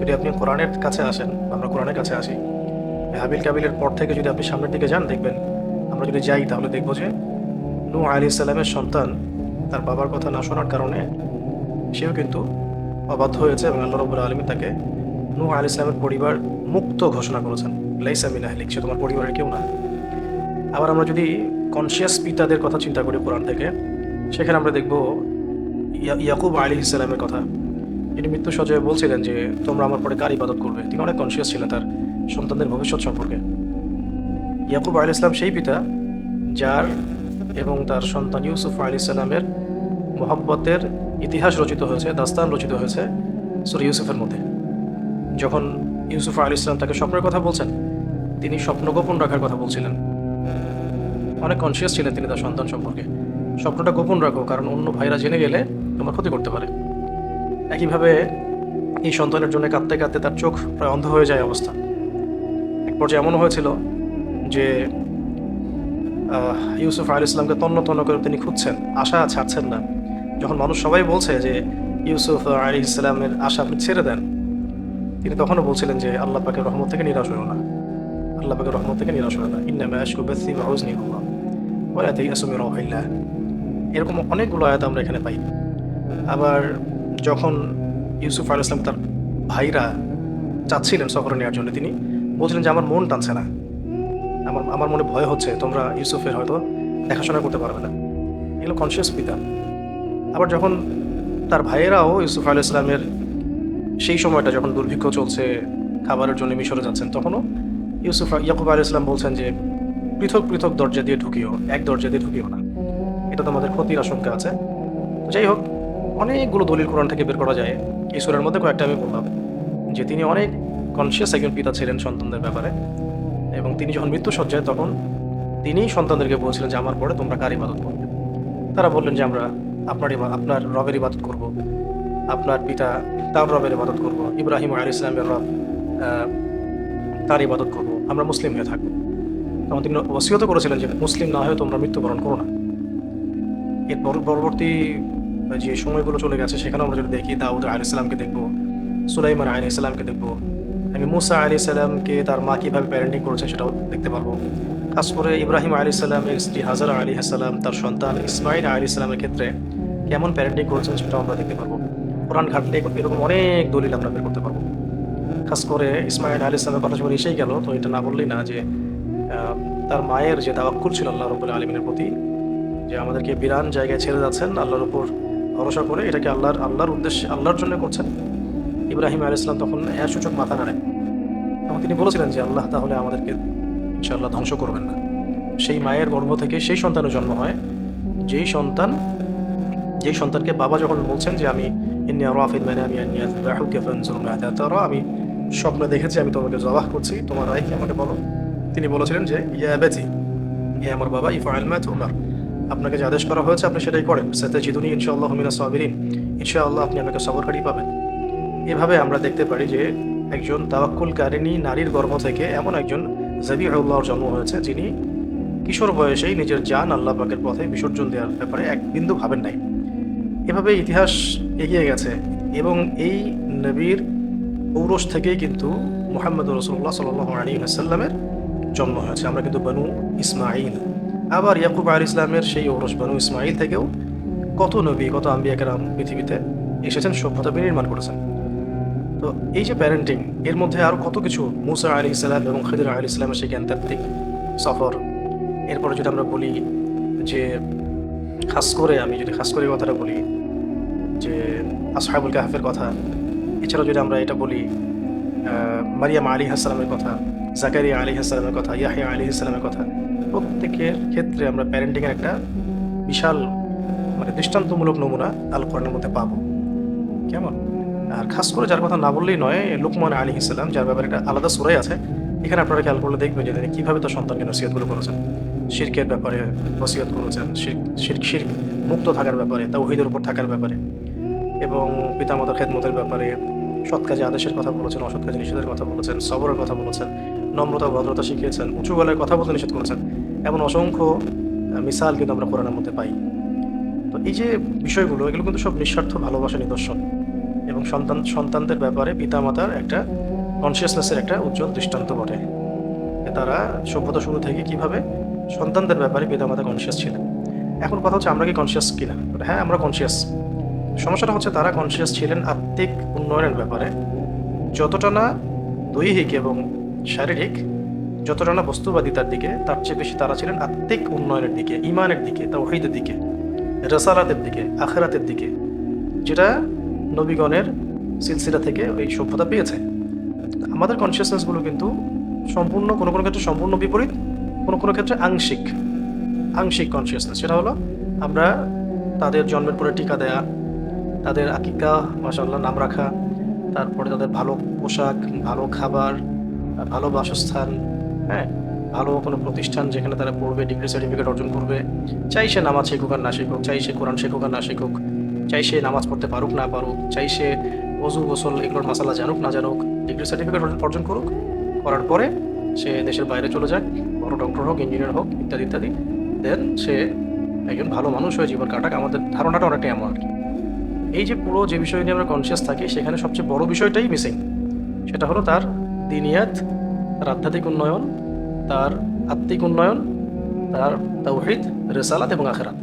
যদি আপনি কোরআনের কাছে আসেন, আমরা কোরআনের কাছে আসি। হাবিল কাবিলের পর থেকে যদি আপনি সামনের দিকে যান, দেখবেন আমরা যদি যাই, তাহলে দেখব যে নু আলী ইসলামের সন্তান তার বাবার কথা না শোনার কারণে সেও কিন্তু অবাধ্য হয়েছে এবং আল্লাহ রবুল আলমী তাকে নু আলী ইসলামের পরিবার মুক্ত ঘোষণা করেছেন। লাইসা মিন আহলিক, সে তোমার পরিবারের কেউ না। আবার আমরা যদি কনসিয়াস পিতাদের কথা চিন্তা করি কোরআন থেকে, সেখানে আমরা দেখব ইয়া- ইয়াকুব আলী ইসলামের কথা। তিনি মৃত্যু সজয়ে বলছিলেন যে তোমরা আমার পরে কার ইবাদত করবে? তিনি অনেক কনসিয়াস ছিলেন তার সন্তানদের ভবিষ্যৎ সম্পর্কে। ইয়াকুব আলী ইসলাম সেই পিতা, যার এবং তার সন্তান ইউসুফ আলী ইসলামের মোহাব্বতের ইতিহাস রচিত হয়েছে, দাস্তান রচিত হয়েছে সুরি ইউসুফের মধ্যে। যখন ইউসুফ আলী ইসলাম তাকে স্বপ্নের কথা বলছেন, তিনি স্বপ্ন গোপন রাখার কথা বলছিলেন। অনেক কনসিয়াস ছিলেন তিনি তার সন্তান সম্পর্কে। স্বপ্নটা গোপন রাখো, কারণ অন্য ভাইরা জেনে গেলে তোমার ক্ষতি করতে পারে। একইভাবে এই সন্তানের জন্য কাঁদতে কাঁদতে তার চোখ প্রায় অন্ধ হয়ে যায় অবস্থা। এক পর্যায়ে এমন হয়েছিল যে ইউসুফ আলী ইসলামকে তন্ন তন্ন করে তিনি খুঁজছেন। আশা ছাড়ছেন না। যখন মানুষ সবাই বলছে যে, ইউসুফ আলী ইসলামের আশা আপনি ছেড়ে দেন, তিনি তখনও বলছিলেন যে, আল্লাহ পাকের রহমত থেকে নিরাশ হইও না। আল্লাহ পাকের রহমত থেকে নিরাশ হইও না। ইন্নামা আশকু বাসি ওয়া হুজনি হুয়া ওয়া তাইয়াসু মিন এরকম অনেকগুলো আয়াত আমরা এখানে পাই। আবার যখন ইউসুফ আলী ইসলাম তার ভাইরা চাচ্ছিলেন সফরে নেওয়ার জন্য, তিনি বলছিলেন যে, আমার মন টানছে না। আমার আমার মনে ভয় হচ্ছে, তোমরা ইউসুফের হয়তো দেখাশোনা করতে পারবে না। এগুলো কনসিয়াস পিতা। আবার যখন তার ভাইয়েরাও ইউসুফ আলী ইসলামের সেই সময়টা যখন দুর্ভিক্ষ চলছে, খাবারের জন্য মিশরে যাচ্ছেন, তখনও ইউসুফ ইয়াকুব আলী ইসলাম বলছেন যে, পৃথক পৃথক দরজা দিয়ে ঢুকিও, এক দরজা দিয়ে ঢুকিও না। এটা তোমাদের ক্ষতির আশঙ্কা আছে। যাই হোক অনেকগুলো দলিল কোরআন থেকে বের করা যায়। এই সুরের মধ্যে কয়েকটা আমি বললাম যে তিনি অনেক কনসিয়াস একজন পিতা ছিলেন সন্তানদের ব্যাপারে এবং তিনি যখন মৃত্যু সজ্জায় তখন তিনিই সন্তানদেরকে বলছিলেন যে, আমার পরে তোমরা কার ইবাদত করবে? তারা বললেন যে, আমরা আপনার আপনার রবের ইবাদত করব। আপনার পিতা তার রবের ইবাদত করব। ইব্রাহিম আলী ইসলামের রব তার ইবাদত করব। আমরা মুসলিম হয়ে থাকব। তখন তিনি ওসিয়ত করেছিলেন যে, মুসলিম না হয়ে তোমরা মৃত্যুবরণ করো না। এর পরবর্তী যে সময়গুলো চলে গেছে সেখানে আমরা যদি দেখি, দাউদ আলী ইসলামকে দেখব, সুলাইমান আলী ইসলামকে দেখব, আমি মুসা আলী সাল্লামকে তার মা কীভাবে প্যারেন্টিং করেছেন সেটাও দেখতে পারব। খাস করে ইব্রাহিম আলী সাল্লামের স্ত্রী হাজার আলী সাল্লাম তার সন্তান ইসমাইল আলী সাল্লামের ক্ষেত্রে কেমন প্যারেন্টিং করেছেন সেটাও আমরা দেখতে পারব। কোরআন ঘাটলে এরকম অনেক দলিল আমরা বের করতে পারব। খাস করে ইসমাইল আলী ইসলামের কথা যখন এসেই গেল, তো এটা না বললেই না যে তার মায়ের যে দাওয়াক্কুল ছিল আল্লাহ রবুল আলমিনের প্রতি, যে আমাদেরকে বিরান জায়গায় ছেড়ে যাচ্ছেন, আল্লাহর উপর ভরসা করে এটাকে আল্লাহর আল্লাহর উদ্দেশ্যে, আল্লাহর জন্য করছেন। ইব্রাহিম আলী ইসলাম তখন এর সূচক মাথা নাড়েন। এবং তিনি বলেছিলেন যে, আল্লাহ তাহলে আমাদেরকে ইনশাআল্লাহ ধ্বংস করবেন না। সেই মায়ের গর্ভ থেকে সেই সন্তানের জন্ম হয়। যেই সন্তান, যেই সন্তানকে বাবা যখন বলছেন যে, আমি আমি আমি স্বপ্নে দেখেছি, আমি তোমাকে জবাহ করছি, তোমার রায় কি আমাকে বলো? তিনি বলেছিলেন যে, ইয়া বেজি হে আমার বাবা ইফা আলমা তোমার। আপনাকে যে আদেশ করা হয়েছে, আপনি সেটাই করেন। সাথে জিদুনি ইনশাআল্লাহ মিনা সাবিরিন। ইনশাআল্লাহ আপনি আমাকে সবরকারী পাবেন। এভাবে আমরা দেখতে পারি যে একজন তাওয়াক্কুলকারিণী নারীর গর্ভ থেকে এমন একজন জাবিউল্লাহর জন্ম হয়েছে, যিনি কিশোর বয়সেই নিজের জান আল্লাহ পাকের পথে বিসর্জন দেওয়ার ব্যাপারে এক বিন্দু ভাবেন নাই। এভাবে ইতিহাস এগিয়ে গেছে এবং এই নবীর ঔরস থেকেই কিন্তু মোহাম্মদ রসুল্লাহ সাল আলী সাল্লামের জন্ম হয়েছে। আমরা কিন্তু বনু ইসমাইল আবার ইয়াকুব আলী ইসলামের সেই ঔরস বনু ইসমাইল থেকেও কত নবী, কত আম্বিয়া কেরাম পৃথিবীতে এসেছেন, সভ্যতা বিনির্মাণ করেছেন। তো এই যে প্যারেন্টিং এর মধ্যে আরও কত কিছু মুসা আলী ইসলাম এবং খিদির আলী ইসলামের সেই জ্ঞানতাত্ত্বিক সফর। এরপরে যদি আমরা বলি যে, খাস করে আমি যদি খাস করে কথাটা বলি, যে আসহাবুল কাহাফের কথা, এছাড়াও যদি আমরা এটা বলি মারিয়াম আলী হাসালামের কথা, জাকারিয়া আলী হাসালামের কথা, ইয়াহিয়া আলী হাসালামের কথা প্রত্যেকের ক্ষেত্রে আমরা প্যারেন্টিংয়ের একটা বিশাল মানে দৃষ্টান্তমূলক নমুনা আল কোরআনের মধ্যে পাবো। কেমন? আর খাস করে যার কথা না বললেই নয়, লুকমান আলী ইসলাম যার ব্যাপারে একটা আলাদা সুরাই আছে, এখানে আপনারা খেয়াল করলে দেখবেন যে তিনি কীভাবে তার সন্তানকে নসিহতগুলো করেছেন। শির্কের ব্যাপারে নসিহত করেছেন, শির শির শির মুক্ত থাকার ব্যাপারে, তাওহিদের উপর থাকার ব্যাপারে এবং পিতামাতার খেদমতের ব্যাপারে সৎ কাজে আদেশের কথা বলেছেন, অসৎ কাজে নিষেধের কথা বলেছেন, সবরের কথা বলেছেন, নম্রতা, ভদ্রতা শিখিয়েছেন, উঁচু গলায় কথা বলতে নিষেধ করেছেন। এমন অসংখ্য মিসাল কিন্তু আমরা কোরআনের মধ্যে পাই। তো এই যে বিষয়গুলো, এগুলো কিন্তু সব নিঃস্বার্থ ভালোবাসা নিদর্শন এবং সন্তান, সন্তানদের ব্যাপারে পিতামাতার একটা কনসিয়াসনেসের একটা উজ্জ্বল দৃষ্টান্ত বটে। তারা সভ্যতা শুরু থেকে কীভাবে সন্তানদের ব্যাপারে পিতামাতা কনসিয়াস ছিলেন। এখন কথা হচ্ছে, আমরা কি কনসিয়াস কিনা? হ্যাঁ আমরা কনসিয়াস সমস্যাটা হচ্ছে, তারা কনসিয়াস ছিলেন আত্মিক উন্নয়নের ব্যাপারে। যতটা না দৈহিক এবং শারীরিক যতটা না বস্তুবাদিতার দিকে, তার চেয়ে বেশি তারা ছিলেন আত্মিক উন্নয়নের দিকে ইমানের দিকে, তাওহীদের দিকে, রেসালাতের দিকে, আখেরাতের দিকে, যেটা নবীগণের সিলসিলা থেকে ওই সভ্যতা পেয়েছে। আমাদের কনসিয়াসনেসগুলো কিন্তু সম্পূর্ণ, কোনো কোনো ক্ষেত্রে সম্পূর্ণ বিপরীত, কোনো কোনো ক্ষেত্রে আংশিক আংশিক কনসিয়াসনেস সেটা হলো, আমরা তাদের জন্মের পরে টিকা দেয়া, তাদের আকিকা মাসাল্লাহ নাম রাখা, তারপরে তাদের ভালো পোশাক, ভালো খাবার, ভালো বাসস্থান হ্যাঁ। ভালো কোনো প্রতিষ্ঠান যেখানে তারা পড়বে, ডিগ্রি সার্টিফিকেট অর্জন করবে। চাই সে নামাজ শিখুক আর না শিখুক, চাই সে কোরআন শিখুক আর না শিখুক, চাই সে নামাজ পড়তে পারুক, না পারুক, চাই সে অজু গোসল এগুলোর মাসালা জানুক, না জানুক, ডিগ্রি সার্টিফিকেট অর্জন করুক। করার পরে সে দেশের বাইরে চলে যাক বড় ডক্টর হোক ইঞ্জিনিয়ার হোক, ইত্যাদি ইত্যাদি। দেন সে একজন ভালো মানুষ হয়ে জীবন কাটাক। আমাদের ধারণাটা অনেকটাই এমন আর কি। এই যে পুরো যে বিষয় নিয়ে আমরা কনসিয়াস থাকি, সেখানে সবচেয়ে বড় বিষয়টাই মিসিং সেটা হলো তার দিনিয়াত তার আধ্যাত্মিক উন্নয়ন তার আত্মিক উন্নয়ন তার তৌহিদ রেসালাত এবং আখেরাত।